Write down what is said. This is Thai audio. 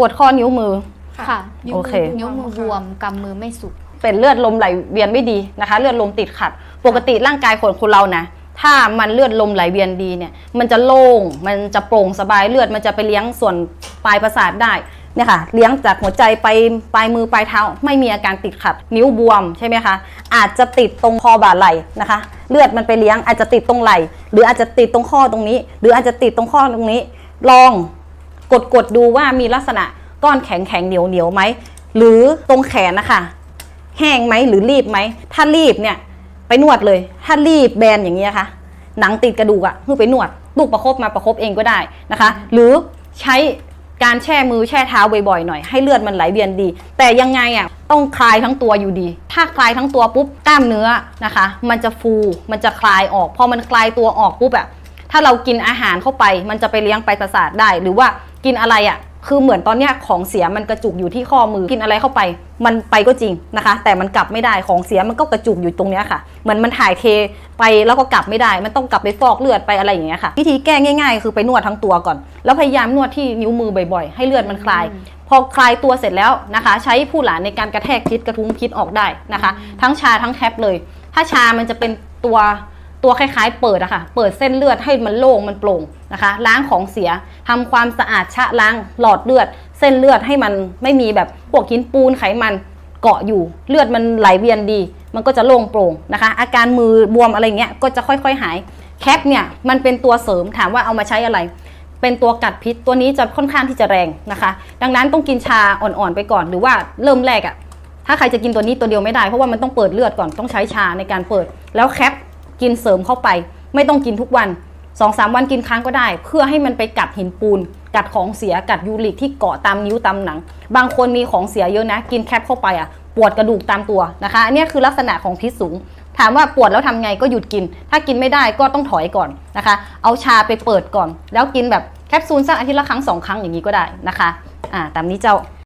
ปวดข้อนิ้วมือ ค่ะโอเคนิ้วมือบวมกำมือไม่สุก เป็นเลือดลมไหลเวียนไม่ดีนะคะ เลือดลมติดขัด ปกติร่างกายคนคนเรานะ ถ้ามันเลือดลมไหลเวียนดีเนี่ย มันจะโล่ง มันจะโปร่งสบายเลือดมันจะไปเลี้ยงส่วนปลายประสาทได้เนี่ยค่ะ เลี้ยงจากหัวใจไปปลายมือปลายเท้า ไม่มีอาการติดขัด นิ้วบวมใช่ไหมคะ อาจจะติดตรงคอบ่าไหล่นะคะ เลือดมันไปเลี้ยงอาจจะติดตรงไหล่หรืออาจจะติดตรงข้อตรงนี้ หรืออาจจะติดตรงข้อตรงนี้ ลอง กดกดดูว่ามีลักษณะก้อนแข็งแข็งเหนียวเหนียวไหมหรือตรงแขนนะคะแห้งไหมหรือรีบไหมถ้ารีบเนี่ยไปนวดเลย ถ้ารีบแบนอย่างนี้ยค่ะ หนังติดกระดูกอะคือไปนวดลูกประคบมาประคบเองก็ได้นะคะ หรือใช้การแช่มือแช่เท้าบ่อยๆหน่อยให้เลือดมันไหลเวียนดี แต่ยังไงอะต้องคลายทั้งตัวอยู่ดี ถ้าคลายทั้งตัวปุ๊บกล้ามเนื้อนะคะ มันจะฟูมันจะคลายออกพอมันคลายตัวออกปุ๊บอะถ้าเรากินอาหารเข้าไป มันจะไปเลี้ยงไปประสาทได้หรือว่า กินอะไรอะคือเหมือนตอนเนี้ยของเสียมันกระจุกอยู่ที่ข้อมือกินอะไรเข้าไป มันไปก็จริงนะคะ แต่มันกลับไม่ได้ของเสียมันก็กระจุกอยู่ตรงเนี้ยค่ะเหมือนมันถ่ายเทไปแล้วก็กลับไม่ได้ มันต้องกลับไปฟอกเลือดไปอะไรอย่างเงี้ยค่ะวิธีแก้ง่าย ๆ คือไปนวดทั้งตัวก่อน แล้วพยายามนวดที่นิ้วมือบ่อยๆ ให้เลือดมันคลาย พอคลายตัวเสร็จแล้วนะคะ ใช้ผู้หลานในการกระแทกพิษกระทุ้งพิษออกได้นะคะ ทั้งชาทั้งแคปเลย ถ้าชามันจะเป็นตัว ตัวคล้ายๆ เปิดอะค่ะเปิดเส้นเลือดให้มันโล่งมันโปร่งนะคะล้างของเสียทำความสะอาดชะล้างหลอดเลือด เส้นเลือดให้มันไม่มีแบบพวกหินปูนไขมันเกาะอยู่ เลือดมันไหลเวียนดี มันก็จะโล่งโปร่งนะคะ อาการมือบวมอะไรเงี้ยก็จะค่อยๆหายแคปเนี่ยมันเป็นตัวเสริมถามว่าเอามาใช้อะไร เป็นตัวกัดพิษตัวนี้จะค่อนข้างที่จะแรงนะคะ ดังนั้นต้องกินชาอ่อนๆไปก่อนหรือว่าเริ่มแรกอะถ้าใครจะกินตัวนี้ตัวเดียวไม่ได้เพราะว่ามันต้องเปิดเลือดก่อนต้องใช้ชาในการเปิดแล้วแคป กินเสริมเข้าไป ไม่ต้องกินทุกวัน2องสามวันกินครั้งก็ได้ เพื่อให้มันไปกัดหินปูน กัดของเสียกัดยูริกที่เกาะตามนิ้วตามหนัง บางคนมีของเสียเยอะนะ กินแคปเข้าไปอะปวดกระดูกตามตัวนะคะอันนี้คือลักษณะของพิษสูง ถามว่าปวดแล้วทำไงก็หยุดกิน ถ้ากินไม่ได้ก็ต้องถอยก่อนนะคะ เอาชาไปเปิดก่อน แล้วกินแบบแคปซูลสักอาทิตย์ละครั้งสองครั้งอย่างนี้ก็ได้นะคะอ่าตามนี้เจ้า